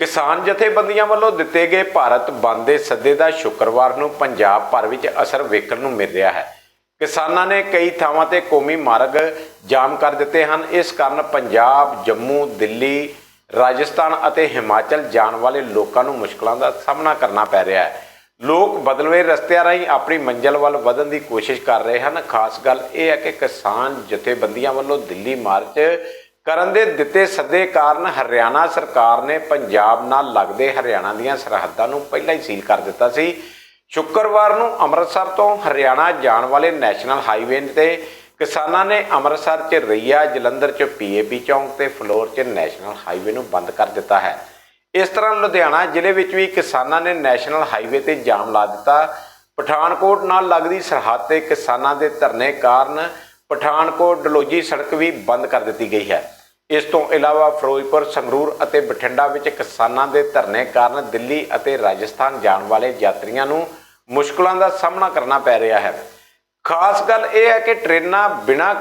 ਕਿਸਾਨ ਜਥੇਬੰਦੀਆਂ ਵੱਲੋਂ ਦਿੱਤੇ ਗਏ ਭਾਰਤ ਬੰਦ ਦੇ ਸੱਦੇ ਦਾ ਸ਼ੁੱਕਰਵਾਰ ਨੂੰ ਪੰਜਾਬ ਭਰ ਵਿੱਚ ਅਸਰ ਵੇਖਣ ਨੂੰ ਮਿਲ ਰਿਹਾ ਹੈ। ਕਿਸਾਨਾਂ ਨੇ ਕਈ ਥਾਵਾਂ ਤੇ ਕੌਮੀ ਮਾਰਗ ਜਾਮ ਕਰ ਦਿੱਤੇ ਹਨ। ਇਸ ਕਾਰਨ ਪੰਜਾਬ, ਜੰਮੂ, ਦਿੱਲੀ, ਰਾਜਸਥਾਨ ਅਤੇ ਹਿਮਾਚਲ ਜਾਣ ਵਾਲੇ ਲੋਕਾਂ ਨੂੰ ਮੁਸ਼ਕਲਾਂ ਦਾ ਸਾਹਮਣਾ ਕਰਨਾ ਪੈ ਰਿਹਾ ਹੈ। ਲੋਕ ਬਦਲਵੇਂ ਰਸਤਿਆਂ ਰਾਹੀਂ ਆਪਣੀ ਮੰਜ਼ਿਲ ਵੱਲ ਵਧਣ ਦੀ ਕੋਸ਼ਿਸ਼ ਕਰ ਰਹੇ ਹਨ। ਖਾਸ ਗੱਲ ਇਹ ਹੈ ਕਿ ਕਿਸਾਨ ਜਥੇਬੰਦੀਆਂ ਵੱਲੋਂ ਦਿੱਲੀ ਮਾਰਚ ਕਰਨ ਦੇ ਦਿੱਤੇ ਸੱਦੇ ਕਾਰਨ ਹਰਿਆਣਾ ਸਰਕਾਰ ਨੇ ਪੰਜਾਬ ਨਾਲ ਲੱਗਦੇ ਹਰਿਆਣਾ ਦੀਆਂ ਸਰਹੱਦਾਂ ਨੂੰ ਪਹਿਲਾਂ ਹੀ ਸੀਲ ਕਰ ਦਿੱਤਾ ਸੀ। ਸ਼ੁੱਕਰਵਾਰ ਨੂੰ ਅੰਮ੍ਰਿਤਸਰ ਤੋਂ ਹਰਿਆਣਾ ਜਾਣ ਵਾਲੇ ਨੈਸ਼ਨਲ ਹਾਈਵੇ ਤੇ ਕਿਸਾਨਾਂ ਨੇ ਅੰਮ੍ਰਿਤਸਰ 'ਚ ਰਈਆ, ਜਲੰਧਰ 'ਚ ਪੀਏਪੀ ਚੌਂਕ ਤੇ ਫਲੋਰ 'ਚ ਨੈਸ਼ਨਲ ਹਾਈਵੇ ਨੂੰ ਬੰਦ ਕਰ ਦਿੱਤਾ ਹੈ। ਇਸ ਤਰ੍ਹਾਂ ਲੁਧਿਆਣਾ ਜ਼ਿਲ੍ਹੇ ਵਿੱਚ ਵੀ ਕਿਸਾਨਾਂ ਨੇ ਨੈਸ਼ਨਲ ਹਾਈਵੇ ਤੇ ਜਾਮ ਲਾ ਦਿੱਤਾ। ਪਠਾਨਕੋਟ ਨਾਲ ਲੱਗਦੀ ਸਰਹੱਦ ਤੇ ਕਿਸਾਨਾਂ ਦੇ ਧਰਨੇ ਕਾਰਨ ਪਠਾਨਕੋਟ ਡਲੋਜੀ ਸੜਕ ਵੀ ਬੰਦ ਕਰ ਦਿੱਤੀ ਗਈ ਹੈ। ਇਸ ਤੋਂ ਇਲਾਵਾ ਫਿਰੋਜ਼ਪੁਰ, ਸੰਗਰੂਰ ਅਤੇ ਬਠਿੰਡਾ ਵਿੱਚ ਕਿਸਾਨਾਂ ਦੇ ਧਰਨੇ ਕਾਰਨ ਦਿੱਲੀ ਅਤੇ ਰਾਜਸਥਾਨ ਜਾਣ ਵਾਲੇ ਯਾਤਰੀਆਂ ਨੂੰ ਮੁਸ਼ਕਲਾਂ ਦਾ ਸਾਹਮਣਾ ਕਰਨਾ ਪੈ ਰਿਹਾ ਹੈ। ਖਾਸ ਗੱਲ ਇਹ ਹੈ ਕਿ ਟ੍ਰੇਨਾਂ ਬਿਨਾਂ